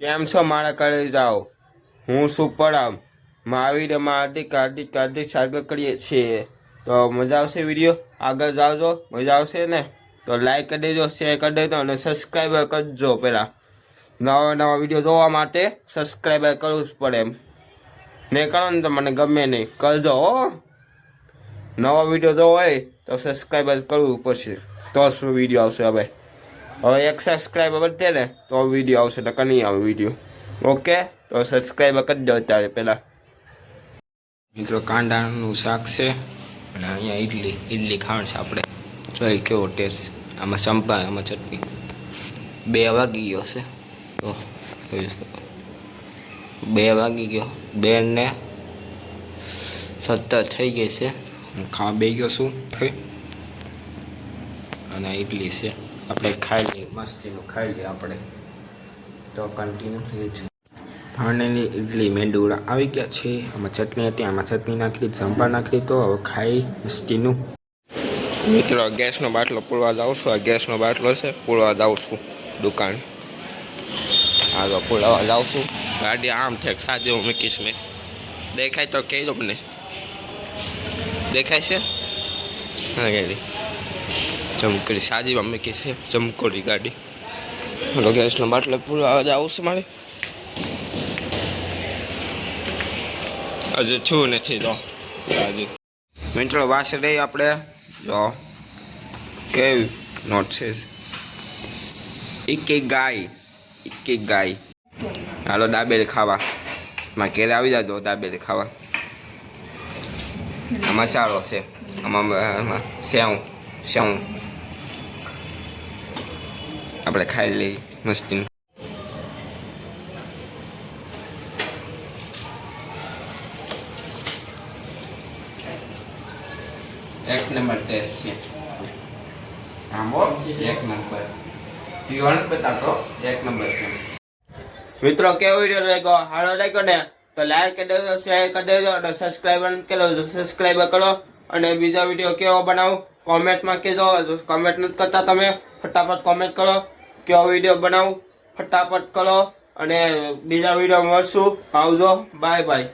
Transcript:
કેમ છો મારા ઘરે જાઓ હું શું પડામ મહાવીરમાં હાર્દિક હાર્દિક હાર્દિક સ્વાગત કરીએ છીએ. તો મજા આવશે વીડિયો? આગળ જાવજો, મજા આવશે ને? તો લાઈક કરી દેજો શેર કરી દેજો અને સબસ્ક્રાઈબર કરજો પહેલાં નવા નવા વીડિયો જોવા માટે સબસ્ક્રાઈબર કરવું જ પડે એમ. નહીં કરો ને તો મને ગમે નહીં. કરજો હો. નવો વીડિયો જોવો હોય તો સબસ્ક્રાઈબર કરવું પડશે. તો શું વીડિયો આવશે હવે? હવે એક સબસ્ક્રાઈબર વધે ને, તો વીડિયો આવશે તો નહીં આવે વીડિયો ઓકે તો સબસ્ક્રાઈબર કરી દો અત્યારે પહેલાં. મિત્રો, કાંડાનું શાક છે. અને અહીંયા ઇડલી ઇડલી ખાણ છે આપણે. જોઈ કેવો ટેસ્ટ આમાં સંપા આમાં ચટણી. બે વાગી ગયો છે તો બે વાગી ગયો. બે સત્તર થઈ ગઈ છે. હું ખાવા બે ગયો છું. અને ઇડલી છે. આપણે ખાઈ લઈએ મસ્તીનું ખાઈ લઈએ આપણે. તો કન્ટિન્યુ રહેજો ભાણેલી ઇડલી મેંદુડા આવી ગયા છે. આમાં ચટણી હતી, આમાં ચટણી નાખી, સંભાર નાખી, તો હવે ખાઈ મસ્તીનું. મિત્રો ગેસનો બાટલો પૂરવા જાઉં છું. આ ગેસનો બાટલો છે, પૂરવા જાઉં છું દુકાન. હા તો પૂરવા જાઉં છું. ગાડી આમ ઠેક સાજે હું મૂકીશ મેં. દેખાય તો કહેજો મને. દેખાય છે? હા, ગાડી. ચમકડી સાજીમાં કહે છે ચમકોડી ગાડી. હલો ગેસનો બાટલો પૂરવા જાઉં આવશે મારે. હજુ છું નથી તો. હજુ મિત્રો વાસ રહી આપણે. જો. કેવી નોટ છે. એક એક ગાય એક એક ગાય. હાલો દાબેલ ખાવા. માં ઘેરે આવી જાજો દાબેલ ખાવા. મસાલો છે. આમાં, સેવ સેવ. આપણે ખાઈ લઈએ મસ્તી એક નંબર ટેસ્ટ છે. આંબો એક નંબર. જીવન બતાતો એક નંબર છે. મિત્રો કેવો વીડિયો લાગ્યો? હાલો લાગ્યો ને? તો લાઈક કરી દેજો શેર કરી દેજો અને સબસ્ક્રાઈબ કરી દેજો. સબસ્ક્રાઈબર કરો અને બીજા વીડિયો કેવો બનાવું? કોમેન્ટમાં કહેજો. કોમેન્ટ નથી કરતા તમે ફટાફટ કોમેન્ટ કરો. કેવો વીડિયો બનાવું? ફટાફટ કરો અને બીજા વીડિયો મળશું. આવજો. Bye bye